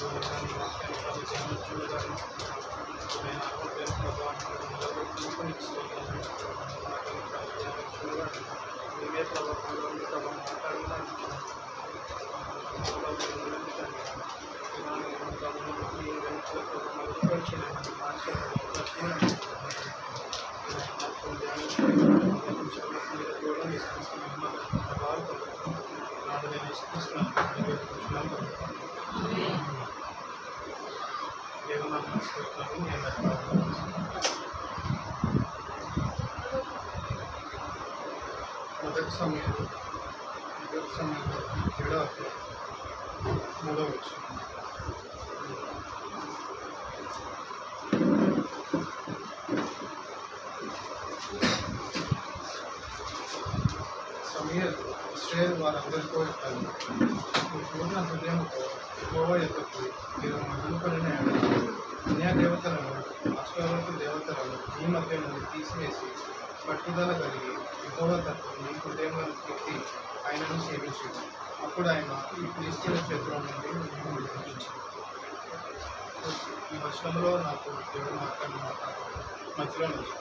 పరిశుద్ధ మొదటి కూడా ఏడవ మూడవ సమీర్ శ్రేయర్ వారందరితో చెప్పాలి మీ పూర్ణ హృదయంతో గోవా ఎత్తకు మీరు మధుపడిన అన్య దేవతలను అష్టవరకు దేవతలను ఈ మధ్య నుండి తీసివేసి పట్టుదల కలిగి ఎక్కువ తత్వం మీ హృదయంలో ఎత్తి ఆయనను సేవించింది అప్పుడు ఆయన ఈ క్రీస్తుల చేతిలో నుండి ఈ వర్షంలో నాకు దేవుడు మాట్లాడిన మాట మధ్యలో నుంచి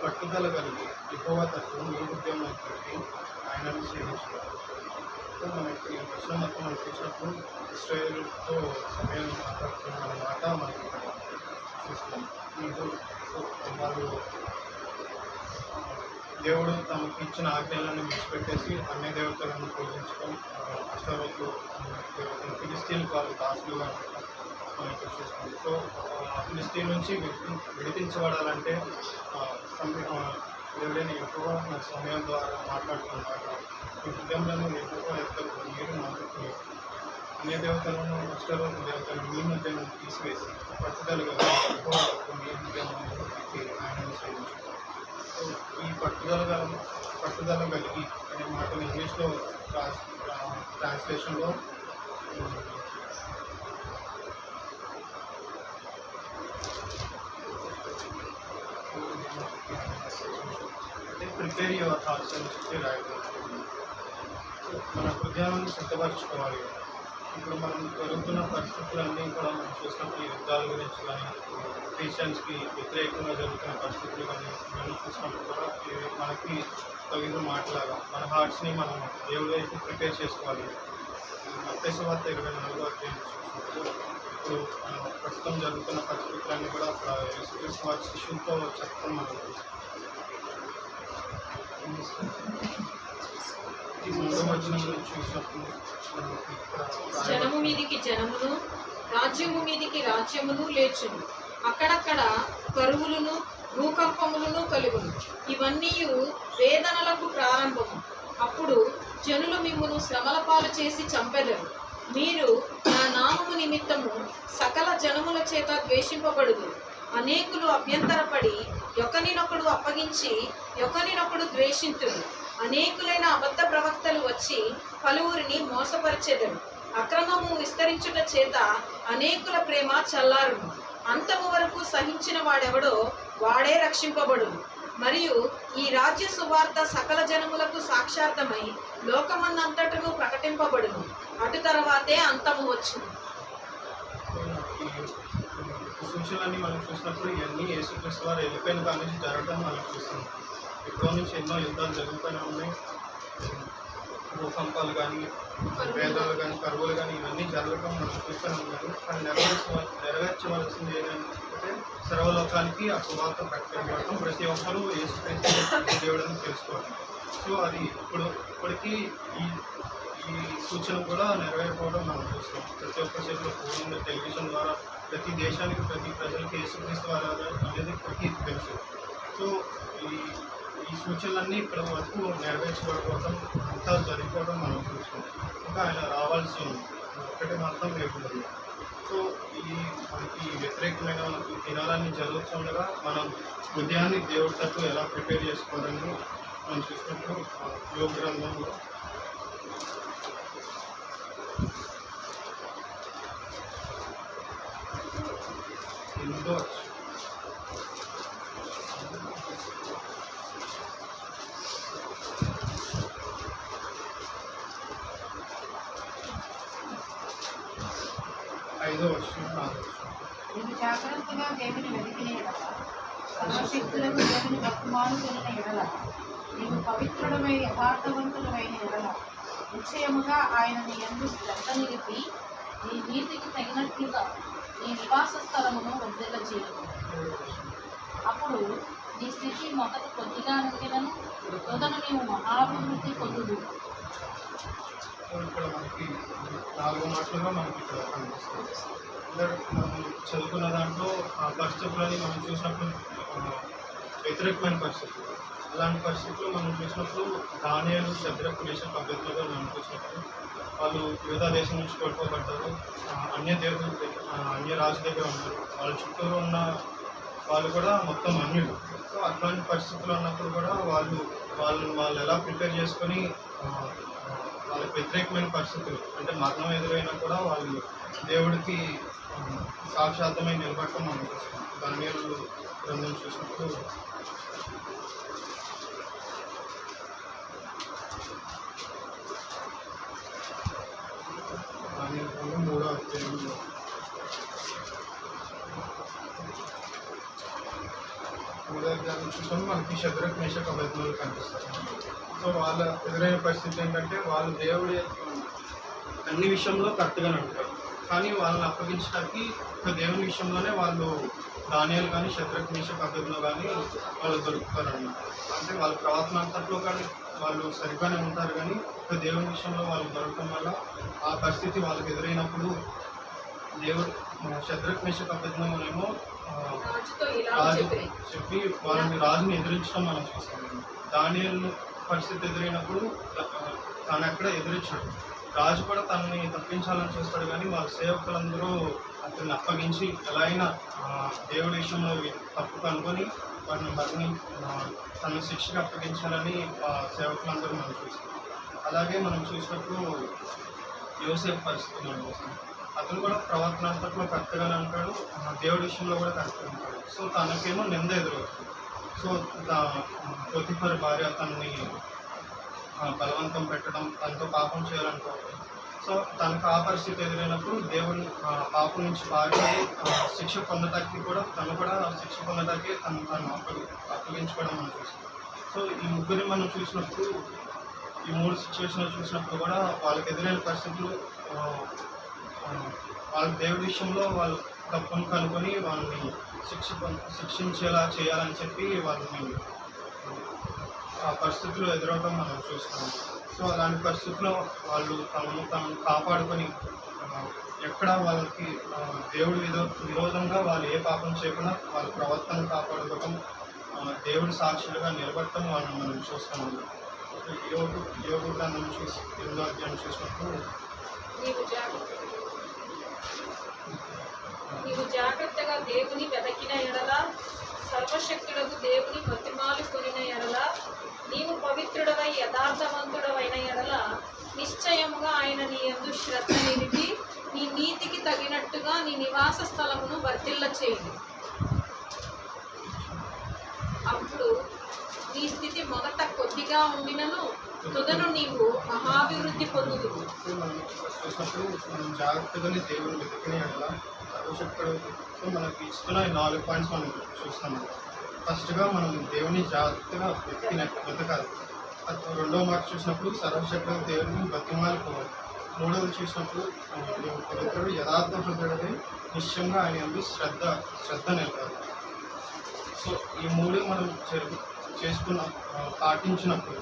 పట్టుదల కలిగి ఎక్కువ తత్వం ఏ ఉద్యోగం పెట్టి ఆయనను సేవించారు సో మనకి ఈ వర్షం మొత్తం మనం చూసినప్పుడు ఇస్రాయేల్తో సమయం మాట్లాడుతున్న మాట మనకి చూస్తాం మీకు వాళ్ళు దేవుడు తమకు ఇచ్చిన ఆజ్ఞలను విడిచిపెట్టేసి అన్ని దేవతలను పూజించడం అష్టవతులు దేవతలు ఫిలిస్తీన్ వాళ్ళు దాసులుగా మనం ఇక్కడ చూస్తాం. సో ఆ ఫిలిస్తీన్ నుంచి విడిపించబడాలంటే ఆ, దేవుడైన ఎక్కువ నా సమయం ద్వారా మాట్లాడుతున్నారు ఈ హృదయంలో ఎక్కువ ఎత్తకు మీరు మాకు అన్ని దేవతలను అష్టవతు దేవతలను మీ మధ్య తీసివేసి పట్టుదలగా ఎక్కువ మీ హృదయం ఆయన సేవించారు ఈ పట్టుదల పట్టుదల కలిగి అనే మాటను ఇంగ్లీష్లో ట్రాన్స్ ట్రాన్స్లేషన్లో ప్రిపేర్ యువర్ థాట్స్ అని చెప్పి రాయగలుగుతుంది మన హృదయాన్ని సిద్ధపరచుకోవాలి. ఇప్పుడు మనం జరుగుతున్న పరిస్థితులన్నీ కూడా మనం చూసినప్పుడు యుద్ధాల గురించి కానీ క్రిస్టియన్స్కి వ్యతిరేకంగా జరుగుతున్న పరిస్థితులు కానీ ఇవన్నీ చూసినప్పుడు కూడా ఇవి మనకి తగిన మాట్లాగా మన హార్ట్స్ని మనం దేవుడి వైపు ప్రిపేర్ చేసుకోవాలి. మత్స్యవార్త ఇరవై నాలుగో అధ్యాయం చూసినప్పుడు ఇప్పుడు మనం ప్రస్తుతం జరుగుతున్న పరిస్థితులన్నీ కూడా అక్కడ వారి శిష్యులతో చెప్పడం మనం జనము మీదికి జనమును రాజ్యము మీదికి రాజ్యమును లేచును. అక్కడక్కడ కరువులను భూకంపములను కలుగును. ఇవన్నీ వేదనలకు ప్రారంభము. అప్పుడు జనులు మిమ్మును శ్రమల పాలు చేసి చంపెదరు. మీరు నా నామము నిమిత్తము సకల జనముల చేత ద్వేషింపబడుదు అనేకులు అభ్యంతరపడి ఒకనినొకడు అప్పగించి ఒకనినొకడు ద్వేషింతురు. అనేకులైన అబద్ధ ప్రవక్తలు వచ్చి పలువురిని మోసపరిచెదరు. అక్రమము విస్తరించుట చేత అనేకుల ప్రేమ చల్లారును. అంతము వరకు సహించిన వాడెవడో వాడే రక్షింపబడును. మరియు ఈ రాజ్య సువార్త సకల జనములకు సాక్షార్థమై లోకమందంతటను ప్రకటింపబడును. అటు తర్వాతే అంతము వచ్చు సూచనలన్నీ మనం చూసినప్పుడు ఇవన్నీ యేసుక్రీస్తు వారు వెళ్ళిపోయిన కాడి నుంచి జరగడం మనం చూస్తున్నాం. ఎప్పుడో నుంచి ఎన్నో యుద్ధాలు జరుగుతూనే ఉన్నాయి. భూకంపాలు కానీ వేదాలు కానీ కరువులు కానీ ఇవన్నీ జరగడం మనం చూస్తూనే ఉన్నాము. కానీ నెరవేర్చ నెరవేర్చవలసింది ఏంటంటే సర్వలోకానికి ఆ సువార్త ప్రకటించడం ప్రతి ఒక్కరూ యేసుక్రీస్తు దేవుడని తెలుసుకోవాలి. సో అది ఇప్పుడు ఇప్పటికీ ఈ ఈ సూచన కూడా నెరవేరిపోవడం మనం చూస్తాం ప్రతి ఒక్క చేతిలో ఫోన్ టెలివిజన్ ద్వారా ప్రతి దేశానికి ప్రతి ప్రజలకి యేసుక్రీస్తు వారు అనేది ప్రతి తెలుసు. సో ఈ ఈ సూచనలన్నీ ఇక్కడ వరకు నెరవేర్చబడిపోవడం అంతా జరిగిపోవడం మనం చూస్తాం ఇంకా ఆయన రావాల్సి ఉంది. ఒక్కటి మాత్రం లేకుండా సో ఈ మనకి వ్యతిరేకమైన దినాలన్నీ జరుగుతుండగా మనం ఉదయాన్ని దేవుడి తట్టు ఎలా ప్రిపేర్ చేసుకోవాలని మనం చూసినప్పుడు యోగ గ్రంథంలో ఎనిమిదో అధ్యాయం. ఐదో వర్షం నాలుగో జాగ్రత్తగా దేవుని వెతికిన ఎడల సర్వశక్తులకు దేవుని బతుమానుకున్న ఎడల నీవు పవిత్రుడమై యథార్థవంతుడమైన ఎడల నిశ్చయముగా ఆయన నీ ఎందు శ్రద్ధ నిలిపి నీ నీతికి తగినట్లుగా నీ నివాస స్థలమును వద్దల చేయము అప్పుడు నీ స్థితి మొదట కొద్దిగా నుండినను తొదన నీవు మహాభివృద్ధి పొందుదు సో ఇక్కడ మనకి నాలుగు మాటలుగా మనకి ఇక్కడ కనిపిస్తుంది. మనం చదువుకున్న దాంట్లో ఆ పరిస్థితులని మనం చూసినప్పుడు వ్యతిరేకమైన పరిస్థితులు. అలాంటి పరిస్థితులు మనం చూసినప్పుడు ధాన్యాలు శద్రకు దేశం పద్ధతులుగా మనం చూసినప్పుడు వాళ్ళు వివిధ దేశం నుంచి కొట్టుకోబడ్డారు అన్య దేవుడు అన్య రాజు దగ్గర ఉన్నారు. వాళ్ళ చుట్టూరు ఉన్న వాళ్ళు కూడా మొత్తం అన్యులు. సో అట్లాంటి పరిస్థితులు ఉన్నప్పుడు కూడా వాళ్ళు వాళ్ళు వాళ్ళు ఎలా ప్రిపేర్ చేసుకొని వాళ్ళకి వ్యతిరేకమైన పరిస్థితులు. అంటే మరణం ఎదురైనా కూడా వాళ్ళు దేవుడికి ఆ, నిలబడటం మనం చూస్తాం ధాన్యాలు గ్రంథం చూసినప్పుడు మూడో అధ్యాయంలో మూడో అధ్యాయం చూసినప్పుడు మనకి శత్రుఘ్ మేషక్ అభ్యర్థులు కనిపిస్తారు సో వాళ్ళ ఎదురైన పరిస్థితి ఏంటంటే వాళ్ళు దేవుడి అన్ని విషయంలో కరెక్ట్గా నడుపుతారు కానీ వాళ్ళని అప్పగించడానికి ఒక దేవుని విషయంలోనే వాళ్ళు ధాన్యాలు కానీ శత్రుఘ్ అభ్యర్థులు కానీ వాళ్ళు దొరుకుతారు అన్నమాట అంటే వాళ్ళ ప్రవర్తన అంతట్లో కానీ వాళ్ళు సరిగ్గానే ఉంటారు కానీ ఒక దేవుని విషయంలో వాళ్ళు దొరకడం వల్ల ఆ పరిస్థితి వాళ్ళకి ఎదురైనప్పుడు దేవుడు శత్రుఘ్ రాజుతో ఇలా రాజు చెప్పి వాళ్ళని రాజుని ఎదిరించడం మనం చూస్తాం. దానియల్ పరిస్థితి ఎదురైనప్పుడు తను ఎక్కడ ఎదురించాడు రాజు కూడా తనని తప్పించాలని చూస్తాడు కానీ వాళ్ళ సేవకులందరూ అతన్ని అప్పగించి ఎలా అయినా దేవుడి విషయంలో తప్పు కనుకొని వాటిని మరిని తన శిక్షకు అప్పగించాలని ఆ సేవకులందరూ మనం చూస్తాం. అలాగే మనం చూసినప్పుడు యోసేపు పరిస్థితి మనం చూస్తాం. అతను కూడా ప్రవర్తన అంతట్లో కరెక్ట్గానే ఉంటాడు ఆ, దేవుడి విషయంలో కూడా కరెక్ట్గా ఉంటాడు. సో తనకేమో నింద ఎదురవుతుంది. సో ప్రతిఫర్ భార్య తనని బలవంతం పెట్టడం తనతో పాపం చేయాలనుకోవడం సో తనకు ఆ పరిస్థితి ఎదురైనప్పుడు దేవుని పాపం నుంచి పారిపోయి శిక్ష పొందటానికి కూడా తను కూడా శిక్ష పొందటానికి తను తను అప్పగించుకోవడం మనం చూస్తాం సో ఈ ముగ్గురిని మనం చూసినప్పుడు ఈ మూడు సిచ్యువేషన్లు చూసినప్పుడు కూడా వాళ్ళకి ఎదురైన పరిస్థితులు వాళ్ళ దేవుడి విషయంలో వాళ్ళు తప్పును కనుకొని వాళ్ళని శిక్ష శిక్షించేలా చేయాలని చెప్పి వాళ్ళని ఆ పరిస్థితులు ఎదురవడం మనం చూస్తాం సో అలాంటి పరిస్థితుల్లో వాళ్ళు తమను తాము కాపాడుకొని ఎక్కడ వాళ్ళకి దేవుడి విరో విరోధంగా వాళ్ళు ఏ పాపం చేయకుండా వాళ్ళ ప్రవర్తన కాపాడుకోవడం దేవుడి సాక్షులుగా నిలబడటం వాళ్ళని మనం చూస్తాం యోగు యోగు గ్రంథం చూసి యోగాధ్యాయం చూసినప్పుడు నీవు జాగ్రత్తగా దేవుని వెతకిన ఎడల సర్వశక్తులకు దేవుని బతిమాలు కొనిన ఎడల నీవు పవిత్రుడవై యథార్థవంతుడవైన ఎడల నిశ్చయముగా ఆయన నీ యందు శ్రద్ధ నిలిపి నీ నీతికి తగినట్టుగా నీ నివాస స్థలమును వర్తిల్ల చేయి అప్పుడు నీ స్థితి మొదట కొద్దిగా ఉండినను తుదను నీవు మహాభివృద్ధి పొందుదువు. సో మనం సో మనకి ఇస్తున్న నాలుగు పాయింట్స్ మనం చూస్తాము ఫస్ట్గా మనం దేవుని జాగ్రత్తగా వెతికిన వెతకాలి. అది రెండో మాట చూసినప్పుడు సర్వశక్తుడు దేవుని బతిమాలిపోవాలి మూడవది చూసినప్పుడు ఆ, పవిత్రుడు యథార్థ హృదయుడై నిశ్చయంగా ఆయన ఎందు శ్రద్ధ శ్రద్ధ నిలపాలి. సో ఈ మూడు మనం జరుగు చేసుకున్న పాటించినప్పుడు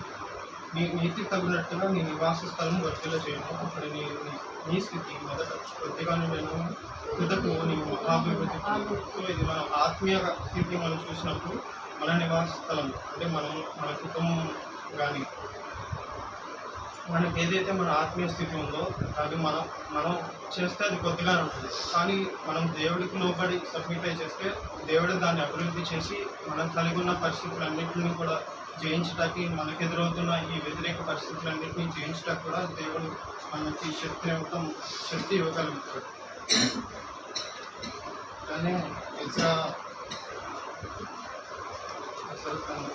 నీ నీతి తగినట్టుగా నీ నివాస స్థలం వర్తిలో చేయను అప్పుడు నీ నీ- స్థితి మొదట కొద్దిగా నేను తుదకు నీ మహాభివృద్ధి సో ఇది మన ఆత్మీయ స్థితి మనం చూసినప్పుడు మన నివాస స్థలం అంటే మనం మన కుటుంబం కానీ మనకి ఏదైతే మన ఆత్మీయ స్థితి ఉందో అది మనం మనం చేస్తే అది కొద్దిగానే ఉంటుంది. కానీ మనం దేవుడికి లోబడి సబ్మిట్ అయి చేస్తే దేవుడు దాన్ని అభివృద్ధి చేసి మనం కలిగి ఉన్న పరిస్థితులన్నింటినీ కూడా జయించడానికి మనకు ఎదురవుతున్న ఈ వ్యతిరేక పరిస్థితులన్నింటినీ జయించడానికి కూడా దేవుడు మనకి శక్తిని ఇవ్వటం శక్తి ఇవ్వగలుగుతాడు కానీ ఇజ్రా అసలు తను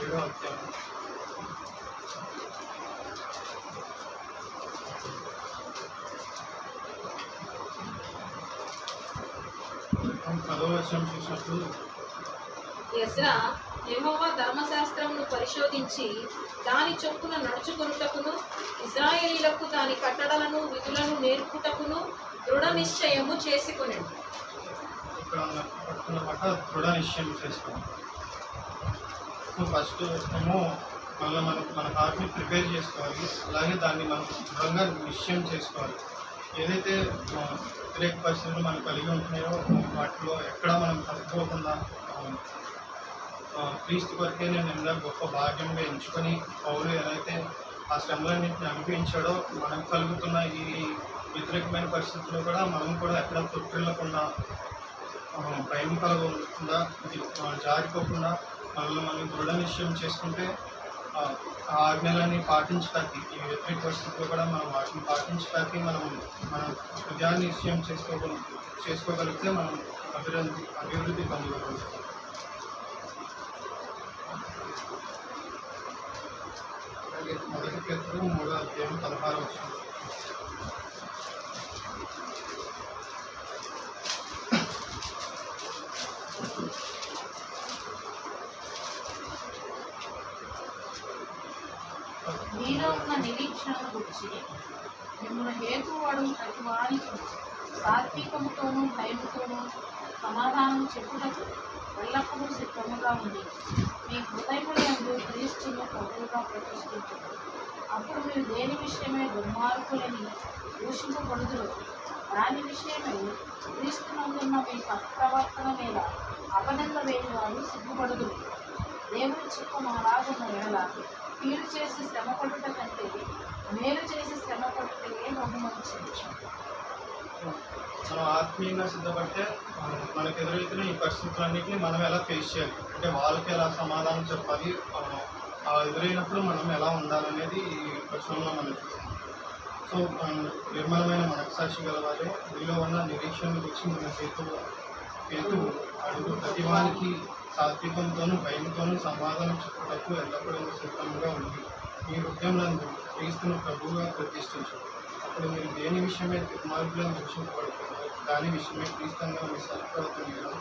ఏడో అధ్యాయం పదో వర్షం చూసినప్పుడు ఎజ్రా యహోవా ధర్మశాస్త్రమును పరిశోధించి దాని చొప్పున నడుచుకొనుటకును ఇజ్రాయేలీలకు దాని కట్టడలను విధులను నేర్పుటకును దృఢ నిశ్చయము చేసుకుని దృఢ నిశ్చయం చేసుకున్నాం. ఫస్ట్ ఏమో మళ్ళీ మనం మన హార్ట్ని ప్రిపేర్ చేసుకోవాలి. అలాగే దాన్ని మనం దృఢంగా నిశ్చయం చేసుకోవాలి. ఏదైతే బ్రేక్ వ్యతిరేక పరిస్థితులు మనం కలిగి ఉంటున్నాయో వాటిలో ఎక్కడ మనం తప్పుకోకుండా క్రీస్తు కొరకే నేను ఎంత గొప్ప భాగ్యంగా ఎంచుకొని పౌరులు ఏదైతే ఆ శ్రమలన్నింటిని అనిపించాడో మనకు కలుగుతున్న ఈ వ్యతిరేకమైన పరిస్థితుల్లో కూడా మనం కూడా ఎక్కడ తొట్టిల్లకుండా భయం కలగకుండా జారిపోకుండా మనల్ని మనం దృఢ నిశ్చయం చేసుకుంటే ఆ ఆజ్ఞలన్నీ పాటించడానికి ఈ వ్యతిరేక పరిస్థితుల్లో కూడా మనం వాటిని పాటించడానికి మనం మన హృదయాన్ని నిశ్చయం చేసుకోగల చేసుకోగలిగితే మనం అభివృద్ధి అభివృద్ధి పొందగలుగుతాం. అలాగే మొదటి పేరు మూడో అధ్యాయం పదహారు వచ్చింది మీలో ఉన్న నిరీక్షణను గురించి మిమ్మల్ని హేతువాడు ప్రతి వానికి సాత్వికముతోనూ భయముతోనూ సమాధానం చెప్పుటకు ఎల్లప్పుడూ సిద్ధముగా ఉంది మీ హృదయములందు క్రీస్తును ప్రభువుగా ప్రతిష్ఠించదు అప్పుడు మీరు దేని విషయమై దుర్మార్గులని దూషింపబడుదురు దాని విషయమై క్రీస్తునందున్న మీ సత్ప్రవర్తన మీద అపనంద వేయని వారు సిగ్గుపడదు దేవుని చిత్తం అలాగున్న ఎడల కీడు చేసి శ్రమ పడుట కంటే మేలు చేసి శ్రమ పడుటే బహుమంచిది మనం ఆత్మీయంగా సిద్ధపడితే మనకు ఎదురవుతున్న ఈ పరిస్థితులన్నింటినీ మనం ఎలా ఫేస్ చేయాలి? అంటే వాళ్ళకి ఎలా సమాధానం చెప్పాలి? ఆ, ఎదురైనప్పుడు మనం ఎలా ఉండాలనేది ఈ వచనంలో మనం చూస్తాం. సో నిర్మలమైన మనస్సాక్షి గలవారే. మీలో ఉన్న నిరీక్షణ గురించి మన హేతు హేతు అడుగు ప్రతి వారికి సాత్వికంతోనూ భయంతోనూ సమాధానం చెప్పేటప్పుడు ఎల్లప్పుడూ సిద్ధంగా ఉంది మీ హృదయంలో క్రీస్తును ప్రభువుగా ప్రతిష్ఠించు అప్పుడు మీరు దేని విషయమే దుర్మార్గులను దూషింపబడుతున్నారు? దాని విషయమే క్రీస్తంగా మీ సరిపడుతున్నారు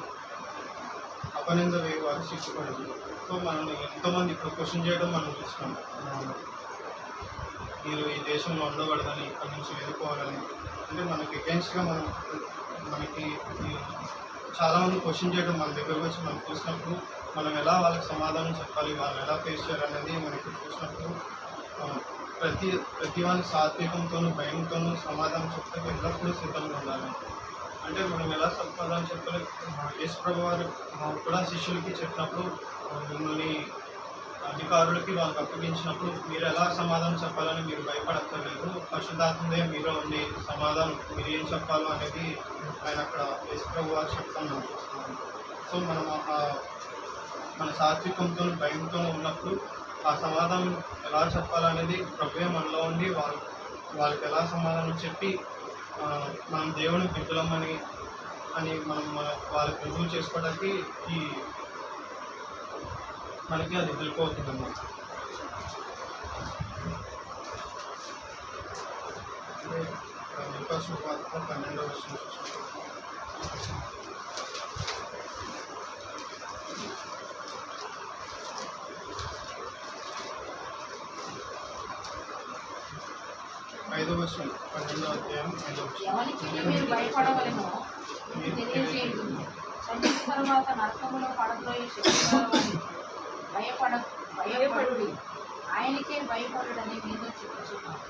అపనంద వేయ వారు శిక్షపడదు సో మనల్ని ఎంతోమంది ఇప్పుడు క్వశ్చన్ చేయడం మనం చూస్తున్నాం. మీరు ఈ దేశంలో ఉండకూడదని ఇక్కడి నుంచి వెళ్ళిపోవాలని. అంటే మనకి అగేన్స్ట్గా మనం మనకి చాలామంది క్వశ్చన్ చేయడం మన దగ్గరకు వచ్చి మనం చూసినప్పుడు మనం ఎలా వాళ్ళకి సమాధానం చెప్పాలి వాళ్ళు ఎలా ఫేస్ చేయాలనేది మనకి చూసినప్పుడు ప్రతి ప్రతి వాళ్ళ సాత్వికంతోనూ భయంతోనూ సమాధానం చెప్తే ఎల్లప్పుడూ సిద్ధంగా ఉండాలి. అంటే మనం ఎలా సమాధానం చెప్పాలి? యేసుప్రభు వారు కూడా శిష్యులకి చెప్పినప్పుడు మిమ్మల్ని అధికారులకి వాళ్ళకి అప్పగించినప్పుడు మీరు ఎలా సమాధానం చెప్పాలని మీరు భయపడక్కర్లేదు. పరిశుద్ధాత్మదే మీలో ఉండి సమాధానం మీరు ఏం చెప్పాలో అనేది ఆయన అక్కడ యేసుప్రభు వారు చెప్తాను సో మనం ఆ మన సాత్వికంతో భయంతో ఉన్నప్పుడు ఆ సమాధానం ఎలా చెప్పాలనేది ప్రభువే మనలో ఉండి వాళ్ళు వాళ్ళకి ఎలా సమాధానం చెప్పి మనం దేవుని బిడ్డలమని అని మనం మన వాళ్ళకి రుజువు చేసుకోవడానికి ఈ మనకి అది హెల్ప్ అవుతుంది అన్నమాట శుభాత్మ పన్నెండవ వర్షం ఐదవ వర్షం అధ్యాయం చనిపోయిన తర్వాత నరకములో పడబోయే భయపడ ఆయనకే మీతో చెప్పుచున్నాను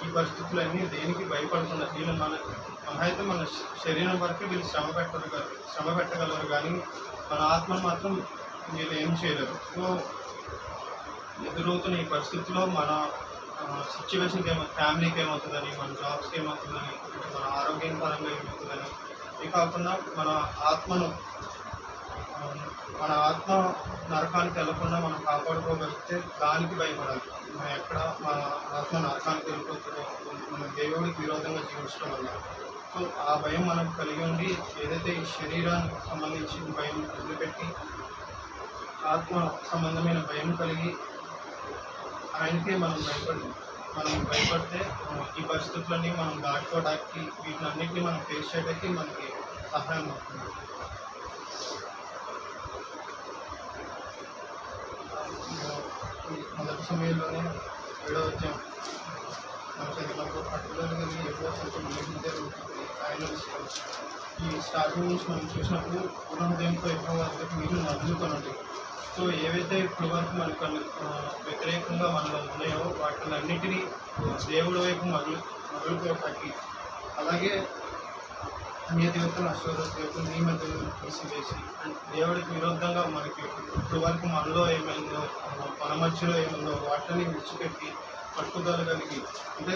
ఈ పరిస్థితులన్నీ దేనికి భయపడుతున్న వీళ్ళు మన మన అయితే మన శరీరం వరకు వీళ్ళు శ్రమ పెట్టరు శ్రమ పెట్టగలరు కానీ మన ఆత్మను మాత్రం వీళ్ళు ఏం చేయలేరు. సో ఎదురవుతున్న ఈ పరిస్థితిలో మన సిచ్యువేషన్కి ఏమో ఫ్యామిలీకి ఏమవుతుందని మన జాబ్స్కి ఏమవుతుందని మన ఆరోగ్యం పరంగా ఏమవుతుందని. ఇది కాకుండా మన ఆత్మను మన ఆత్మ నరకానికి వెళ్ళకుండా మనం కాపాడుకోగలిగితే దానికి భయపడాలి. మనం ఎక్కడ మన ఆత్మ నరకానికి వెళ్ళిపోతుందో మన దేవుడికి విరోధంగా జీవించడం వల్ల. సో ఆ భయం మనకు కలిగి ఉండి ఏదైతే ఈ శరీరానికి సంబంధించిన భయం వదిలిపెట్టి ఆత్మ సంబంధమైన భయం కలిగి ఆయనకే మనం భయపడి మనం భయపడితే ఈ పరిస్థితులన్నీ మనం దాటుకోవడానికి వీటిని మనం ఫేస్ చేయడానికి మనకి సహాయం అవుతుంది. మొదటి సమయంలోనే ఏడో వచ్చాం మన చదివినప్పుడు పట్టుదల కలిగి ఎక్కువ కొంచెం లేకుంటే ఆయన విషయం. ఈ స్టార్టింగ్ నుంచి మనం చూసినప్పుడు పూర్ణోదయంతో ఎక్కువ వరకు మీరు మదులుకొనండి సో ఏవైతే ఇప్పుడు వరకు మనకు అన్ని- వ్యతిరేకంగా మనలో ఉన్నాయో వాటినన్నిటినీ దేవుడి వైపు మరలు మరలుకోవటానికి అలాగే అన్య దేవతలు అశ్వర దేవతలు నీ మధ్యలో తీసివేసి అండ్ దేవుడికి విరుద్ధంగా మనకి ఇప్పుడు వరకు మనలో ఏమైందో మన మధ్యలో ఏమైందో వాటిని విడిచిపెట్టి పట్టుదల కలిగి అంటే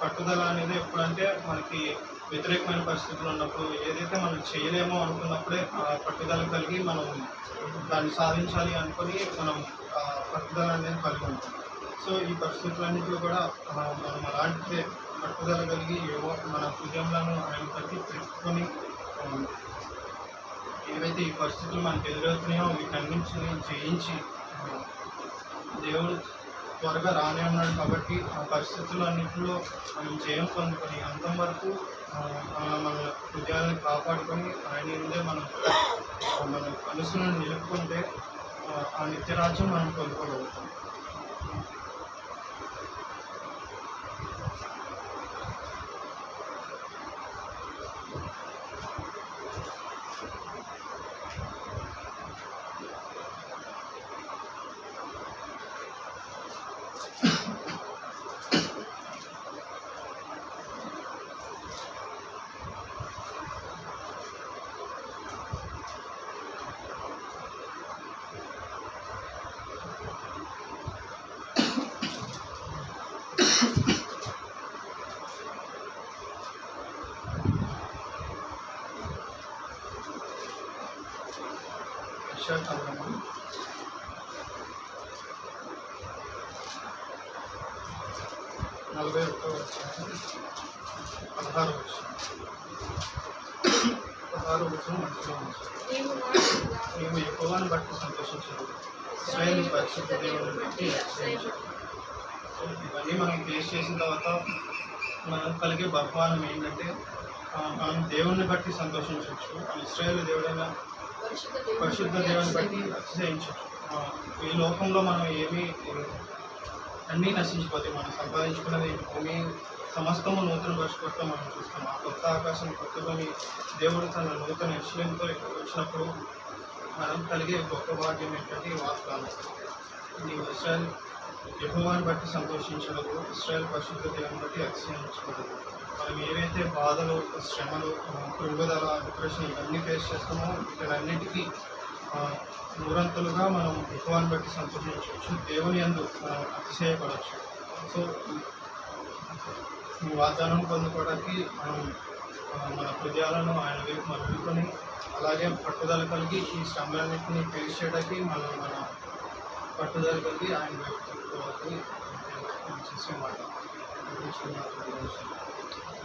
పట్టుదల అనేది ఎప్పుడంటే మనకి వ్యతిరేకమైన పరిస్థితులు ఉన్నప్పుడు ఏదైతే మనం చేయలేమో అనుకున్నప్పుడే ఆ పట్టుదల కలిగి మనం దాన్ని సాధించాలి అనుకొని మనం పట్టుదల అనేది కలిగి ఉంటాం. సో ఈ పరిస్థితులన్నింటిలో కూడా మనం అలాంటి పట్టుదల కలిగి ఏవో మన హృదయంలను ఆయన ప్రతి పెట్టుకొని ఏవైతే ఈ పరిస్థితులు మనకు ఎదురవుతున్నాయో వీటన్నింటిని జయించి దేవుడు త్వరగా రానే ఉన్నాడు కాబట్టి ఆ పరిస్థితులన్నింటిలో మనం జయం పొందుకొని అంతం వరకు మన మన హృదయాలను కాపాడుకొని ఆయన ముందే మనం మన మనసులను నిలుపుకుంటే ఆ, నిత్యరాజ్యం మనం పొందుకోగలుగుతాం విశాఖపట్నం. నలభై ఒకటో వచ్చాను పదహారు వచ్చాను పదహారు వచ్చిన మంచిగా ఉంది. మేము ఎక్కువని బట్టి సంతోషించాము స్వయం పరిశుద్ధ దేవుని బట్టి ఇవన్నీ మనం ఫేస్ చేసిన తర్వాత మనం కలిగే బహుమానం ఏంటంటే మనం దేవుణ్ణి బట్టి సంతోషించవచ్చు ఇస్రాయేల్ దేవుడైనా పరిశుద్ధ దేవుని బట్టి ఆ, ఈ లోకంలో మనం ఏమీ అన్నీ నశించిపోతాయి. మనం సంపాదించుకున్నది భూమి సమస్తము నూతన పరచుకోవటం మనం చూస్తాం. ఆ కొత్త ఆకాశం కొత్త భూమి దేవుడు తన నూతన ఇష్టంతో ఇక్కడికి వచ్చినప్పుడు మనం కలిగే గొప్ప భాగ్యం ఏంటంటే ఈ వాగ్దానం నీవు ఇస్రాయల్ యెహోవాని బట్టి సంతోషించడదు ఇస్రాయల్ పరిశుద్ధ దేవుని బట్టి అతిశయించకూడదు మనం ఏవైతే బాధలు శ్రమలు పెరుగుదల డిప్రెషన్ ఇవన్నీ ఫేస్ చేస్తామో వీటన్నిటికీ ఆ, మనం భగవాన్ బట్టి సంతోషించవచ్చు. దేవుని అందు మనం అతిశయపడవచ్చు. సో ఈ వాగ్దానం పొందుకోవడానికి మనం మన హృదయాలను ఆయన వైపు మలుపుకొని అలాగే పట్టుదల కలిగి ఈ శ్రమలన్నింటినీ ఫేస్ చేయడానికి మనం మన పట్టుదల కలిగి ఆయన వైపు తిప్పుకోవాలని చేసే మాట.